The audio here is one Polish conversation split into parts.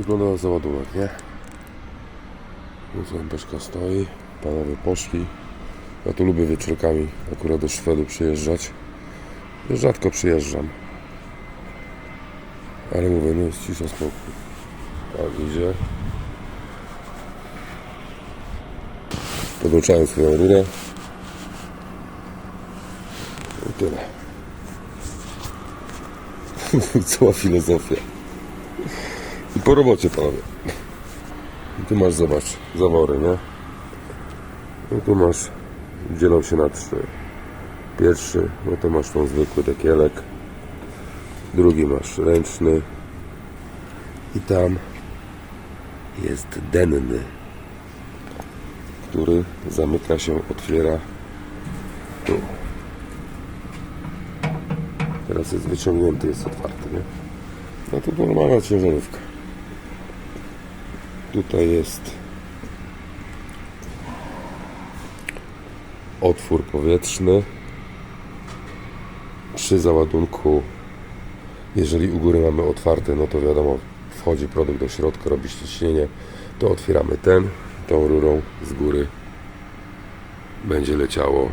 wygląda załadunek, nie? No co, beczka stoi, panowie poszli. Ja tu lubię wieczorkami akurat do Szwedu przyjeżdżać. Rzadko przyjeżdżam. Ale mówię, no jest cisza, spokój. Tak, idzie. Podłączałem swoją rurę. I tyle. Cała filozofia. Po robocie, panowie. I tu masz, zobacz, zawory, nie? No tu masz, dzielą się na trzy. Pierwszy, no to masz tą zwykły dekielek. Drugi masz ręczny. I tam jest denny, który zamyka się, otwiera tu. Teraz jest wyciągnięty, jest otwarty, nie? No to normalna ciężarówka. Tutaj jest otwór powietrzny. Przy załadunku, jeżeli u góry mamy otwarte, no to wiadomo, wchodzi produkt do środka, robi ściśnienie, to otwieramy ten, tą rurą z góry będzie leciało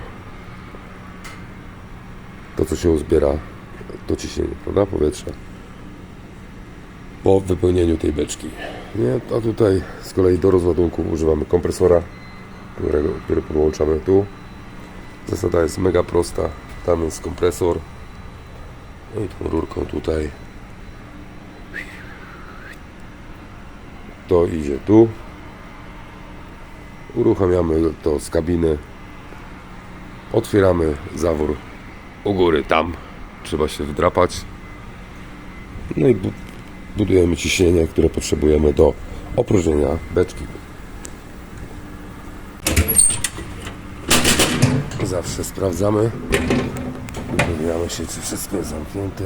to, co się uzbiera do ciśnienia, prawda? Powietrza po wypełnieniu tej beczki. Nie? A tutaj z kolei do rozładunku używamy kompresora, którego, który podłączamy tu. Zasada jest mega prosta. Tam jest kompresor. No i tą rurką tutaj. To idzie tu. Uruchamiamy to z kabiny. Otwieramy zawór u góry tam. Trzeba się wdrapać. No i budujemy ciśnienie, które potrzebujemy do opróżnienia beczki. Zawsze sprawdzamy. Upewniamy się, czy wszystko jest zamknięte,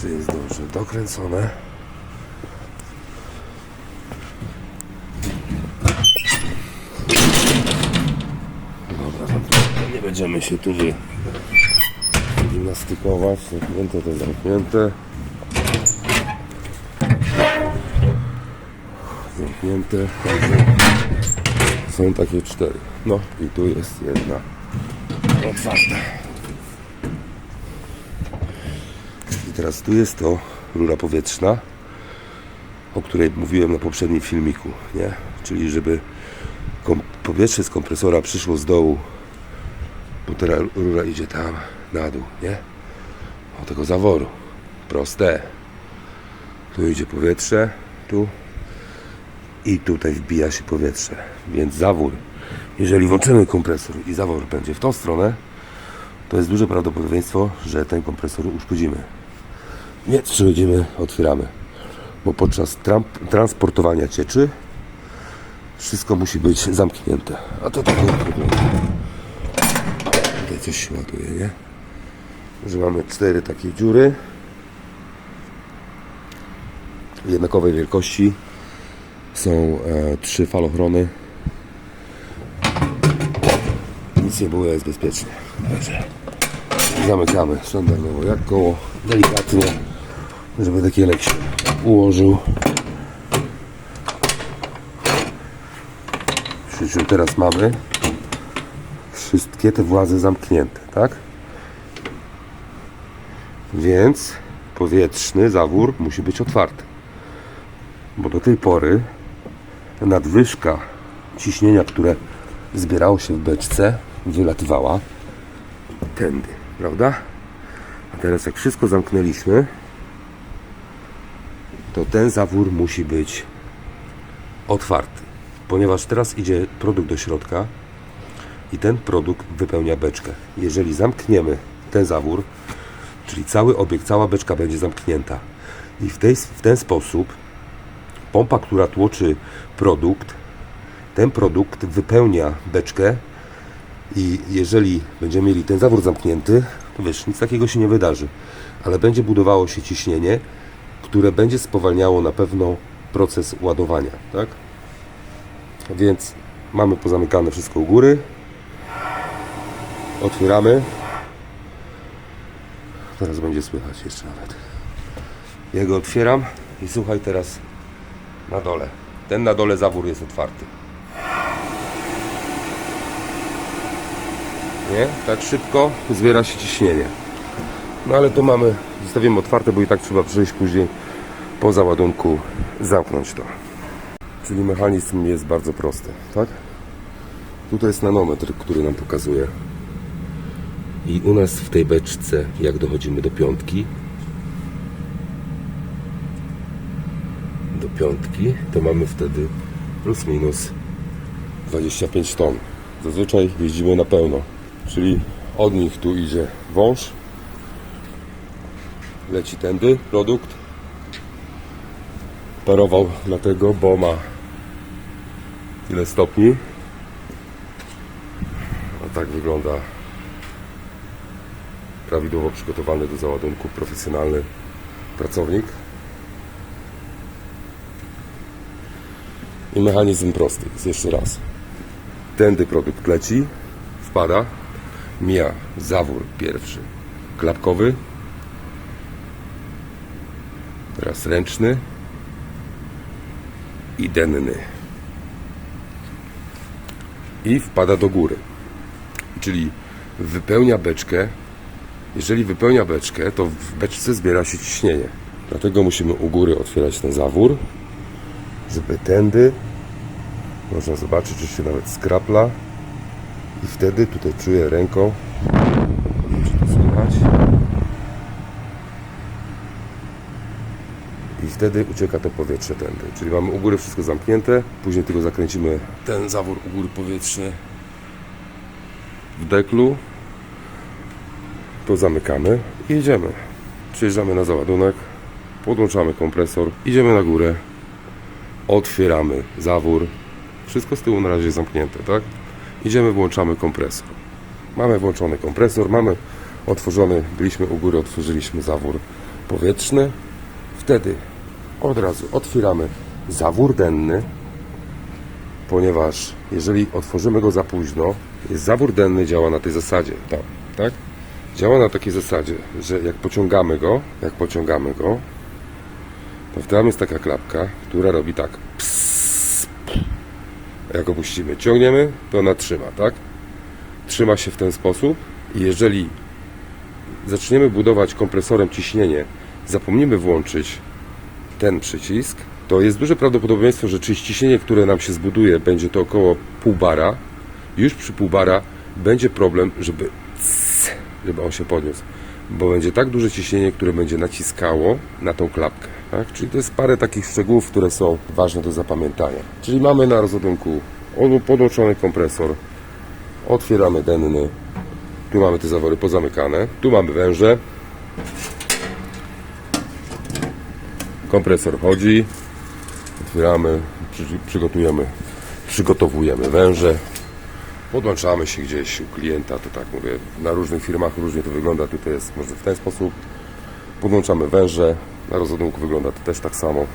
czy jest dobrze dokręcone. Dobra, to nie będziemy się tu gimnastykować. Zamknięte to zamknięte. Zamknięte. Także są takie cztery. No i tu jest jedna otwarta. I teraz tu jest to rura powietrzna, o której mówiłem na poprzednim filmiku, nie? Czyli żeby powietrze z kompresora przyszło z dołu, bo teraz rura idzie tam na dół, nie? O tego zaworu. Proste. Tu idzie powietrze, tu i tutaj wbija się powietrze. Więc zawór, jeżeli włączymy kompresor i zawór będzie w tą stronę, to jest duże prawdopodobieństwo, że ten kompresor uszkodzimy. Więc przechodzimy, otwieramy. Bo podczas transportowania cieczy wszystko musi być zamknięte. A to tak wygląda. Tutaj coś się ładuje, nie? Że mamy cztery takie dziury jednakowej wielkości są e, trzy falochrony. Nic nie było, jest bezpiecznie. Dobrze. Zamykamy standardowo jak koło, delikatnie, żeby dekielek się ułożył. Przy teraz mamy wszystkie te włazy zamknięte, tak? Więc powietrzny zawór musi być otwarty bo do tej pory nadwyżka ciśnienia, które zbierało się w beczce, wylatywała tędy, prawda? A teraz jak wszystko zamknęliśmy, to ten zawór musi być otwarty, ponieważ teraz idzie produkt do środka i ten produkt wypełnia beczkę. Jeżeli zamkniemy ten zawór, czyli cały obiekt, cała beczka będzie zamknięta i w, tej, w ten sposób pompa, która tłoczy produkt, ten produkt wypełnia beczkę i jeżeli będziemy mieli ten zawór zamknięty, to wiesz, nic takiego się nie wydarzy, ale będzie budowało się ciśnienie, które będzie spowalniało na pewno proces ładowania, tak? Więc mamy pozamykane wszystko u góry. Otwieramy. Teraz będzie słychać jeszcze nawet. Ja go otwieram. I słuchaj teraz na dole. Ten na dole zawór jest otwarty. Nie? Tak szybko zbiera się ciśnienie. No ale to mamy, zostawimy otwarte, bo i tak trzeba przyjść później po załadunku zamknąć to. Czyli mechanizm jest bardzo prosty, tak? Tutaj jest nanometr, który nam pokazuje. I u nas w tej beczce, jak dochodzimy do piątki, piątki, to mamy wtedy plus minus 25 ton. Zazwyczaj jeździmy na pełno, czyli od nich tu idzie wąż, leci tędy produkt, parował dlatego, bo ma tyle stopni. A tak wygląda prawidłowo przygotowany do załadunku profesjonalny pracownik. I mechanizm prosty jest jeszcze raz. Tędy produkt leci, wpada, mija zawór pierwszy klapkowy, teraz ręczny i denny. I wpada do góry. Czyli wypełnia beczkę. Jeżeli wypełnia beczkę, to w beczce zbiera się ciśnienie. Dlatego musimy u góry otwierać ten zawór, żeby tędy można zobaczyć, że się nawet skrapla. I wtedy tutaj czuję ręką, nie wiem, czy to słychać. I wtedy ucieka to powietrze tędy. Czyli mamy u góry wszystko zamknięte, później tylko zakręcimy ten zawór u góry powietrzny w deklu. To zamykamy i jedziemy. Przyjeżdżamy na załadunek, podłączamy kompresor, idziemy na górę, otwieramy zawór. Wszystko z tyłu na razie jest zamknięte, tak? Idziemy, włączamy kompresor. Mamy włączony kompresor, mamy otworzony, byliśmy u góry, otworzyliśmy zawór powietrzny. Wtedy od razu otwieramy zawór denny, ponieważ jeżeli otworzymy go za późno, zawór denny działa na tej zasadzie, tak, tak? Działa na takiej zasadzie, że jak pociągamy go, jak pociągamy go, tam jest taka klapka, która robi tak. Pss, jak opuścimy, ciągniemy, to ona trzyma, tak? Trzyma się w ten sposób i jeżeli zaczniemy budować kompresorem ciśnienie, zapomnimy włączyć ten przycisk, to jest duże prawdopodobieństwo, że ciśnienie, które nam się zbuduje, będzie to około pół bara. Już przy pół bara będzie problem, żeby, żeby on się podniósł, bo będzie tak duże ciśnienie, które będzie naciskało na tą klapkę. Tak? Czyli to jest parę takich szczegółów, które są ważne do zapamiętania. Czyli mamy na rozładunku od- podłączony kompresor, otwieramy denny, tu mamy te zawory pozamykane, tu mamy węże, kompresor chodzi, otwieramy, przy, przygotujemy, przygotowujemy węże, podłączamy się gdzieś u klienta, to tak mówię, na różnych firmach różnie to wygląda, tutaj jest może w ten sposób, podłączamy węże, na rozładunku wygląda to też tak samo,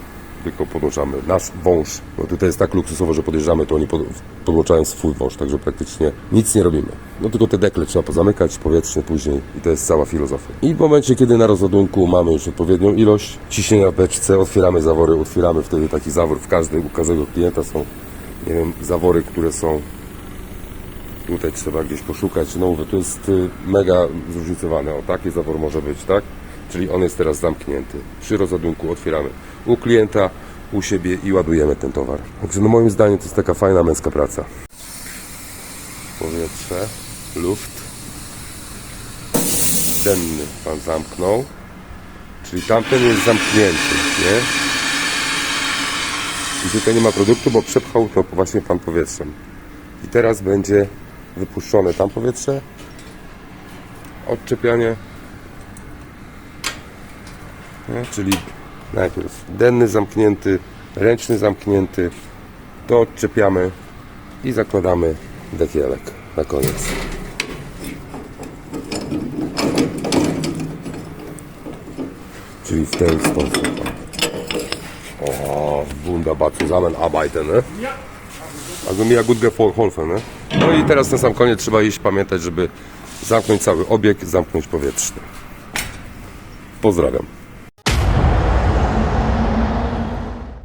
tylko podłączamy nasz wąż, bo tutaj jest tak luksusowo, że podjeżdżamy, to oni pod, podłączają swój wąż, także praktycznie nic nie robimy. No tylko te dekle trzeba pozamykać powietrznie później i to jest cała filozofia. I w momencie, kiedy na rozładunku mamy już odpowiednią ilość ciśnienia w beczce, otwieramy zawory, otwieramy wtedy taki zawór w każdym, u każdego klienta są, nie wiem, zawory, które są Tutaj trzeba gdzieś poszukać. No mówię, to jest y, mega zróżnicowane. O, taki zawór może być, tak? Czyli on jest teraz zamknięty. Przy rozładunku otwieramy u klienta, u siebie i ładujemy ten towar. Także no moim zdaniem to jest taka fajna męska praca. Powietrze, luft. Denny pan zamknął. Czyli tamten jest zamknięty, nie? I tutaj nie ma produktu, bo przepchał to właśnie pan powietrzem. I teraz będzie wypuszczone tam powietrze, odczepianie, nie? czyli najpierw denny zamknięty, ręczny zamknięty, to odczepiamy i zakładamy dekielek na koniec. Czyli w ten sposób. O, wunderbar zusammenarbeiten, ne? Also mir gut geholfen, ne? No i teraz na sam koniec trzeba iść pamiętać, żeby zamknąć cały obieg, zamknąć powietrzny. Pozdrawiam.